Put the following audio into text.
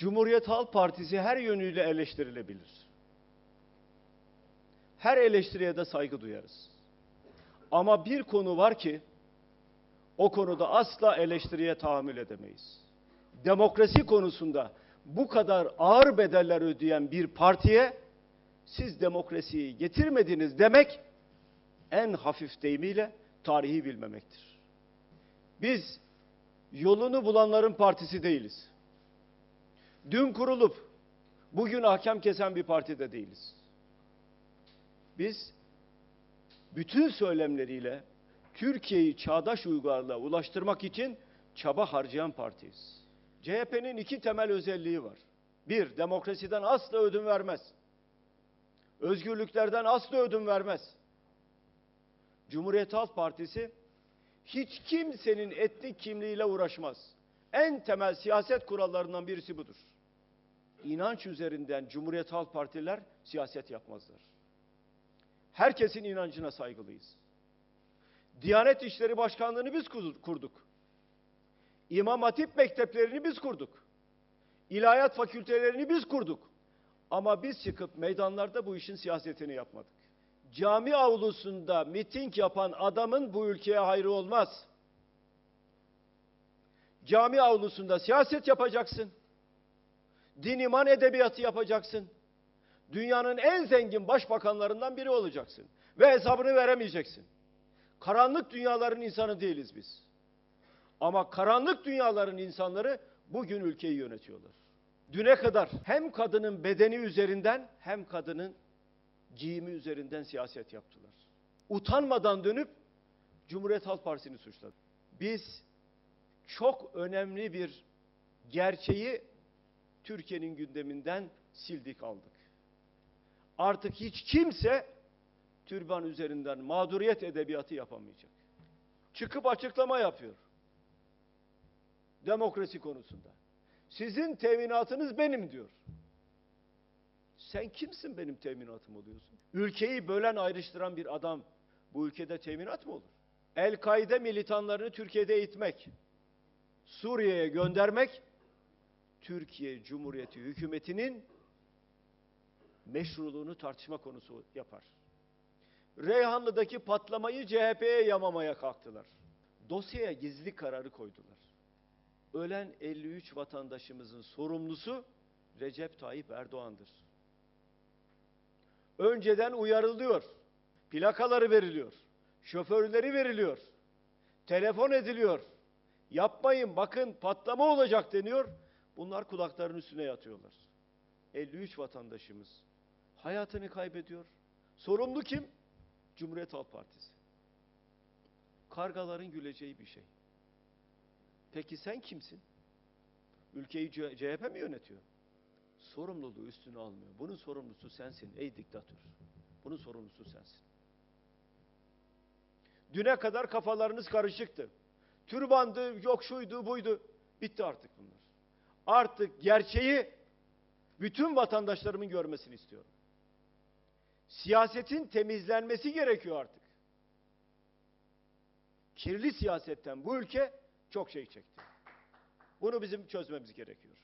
Cumhuriyet Halk Partisi her yönüyle eleştirilebilir. Her eleştiriye de saygı duyarız. Ama bir konu var ki o konuda asla eleştiriye tahammül edemeyiz. Demokrasi konusunda bu kadar ağır bedeller ödeyen bir partiye siz demokrasiyi getirmediniz demek en hafif deyimiyle tarihi bilmemektir. Biz yolunu bulanların partisi değiliz. Dün kurulup bugün ahkam kesen bir partide değiliz. Biz bütün söylemleriyle Türkiye'yi çağdaş uygarlığa ulaştırmak için çaba harcayan partiyiz. CHP'nin iki temel özelliği var. Bir, demokrasiden asla ödün vermez. Özgürlüklerden asla ödün vermez. Cumhuriyet Halk Partisi hiç kimsenin etnik kimliğiyle uğraşmaz. En temel siyaset kurallarından birisi budur. İnanç üzerinden Cumhuriyet Halk Partiler siyaset yapmazlar. Herkesin inancına saygılıyız. Diyanet İşleri Başkanlığı'nı biz kurduk. İmam Hatip mekteplerini biz kurduk. İlahiyat fakültelerini biz kurduk. Ama biz çıkıp meydanlarda bu işin siyasetini yapmadık. Cami avlusunda miting yapan adamın bu ülkeye hayrı olmaz. Cami avlusunda siyaset yapacaksın. Din iman edebiyatı yapacaksın. Dünyanın en zengin başbakanlarından biri olacaksın. Ve hesabını veremeyeceksin. Karanlık dünyaların insanı değiliz biz. Ama karanlık dünyaların insanları bugün ülkeyi yönetiyorlar. Düne kadar hem kadının bedeni üzerinden hem kadının giyimi üzerinden siyaset yaptılar. Utanmadan dönüp Cumhuriyet Halk Partisi'ni suçladı. Biz çok önemli bir gerçeği Türkiye'nin gündeminden sildik aldık. Artık hiç kimse türban üzerinden mağduriyet edebiyatı yapamayacak. Çıkıp açıklama yapıyor. Demokrasi konusunda. Sizin teminatınız benim diyor. Sen kimsin benim teminatım oluyorsun? Ülkeyi bölen ayrıştıran bir adam bu ülkede teminat mı olur? El-Kaide militanlarını Türkiye'de eğitmek, Suriye'ye göndermek, Türkiye Cumhuriyeti hükümetinin meşruluğunu tartışma konusu yapar. Reyhanlı'daki patlamayı CHP'ye yamamaya kalktılar. Dosyaya gizli kararı koydular. Ölen 53 vatandaşımızın sorumlusu Recep Tayyip Erdoğan'dır. Önceden uyarılıyor. Plakaları veriliyor. Şoförleri veriliyor. Telefon ediliyor. Yapmayın bakın patlama olacak deniyor. Bunlar kulaklarının üstüne yatıyorlar. 53 vatandaşımız hayatını kaybediyor. Sorumlu kim? Cumhuriyet Halk Partisi. Kargaların güleceği bir şey. Peki sen kimsin? Ülkeyi CHP mi yönetiyor? Sorumluluğu üstüne almıyor. Bunun sorumlusu sensin ey diktatör. Bunun sorumlusu sensin. Düne kadar kafalarınız karışıktı. Türbandı, yok şuydu, buydu. Bitti artık bunlar. Artık gerçeği bütün vatandaşlarımın görmesini istiyorum. Siyasetin temizlenmesi gerekiyor artık. Kirli siyasetten bu ülke çok şey çekti. Bunu bizim çözmemiz gerekiyor.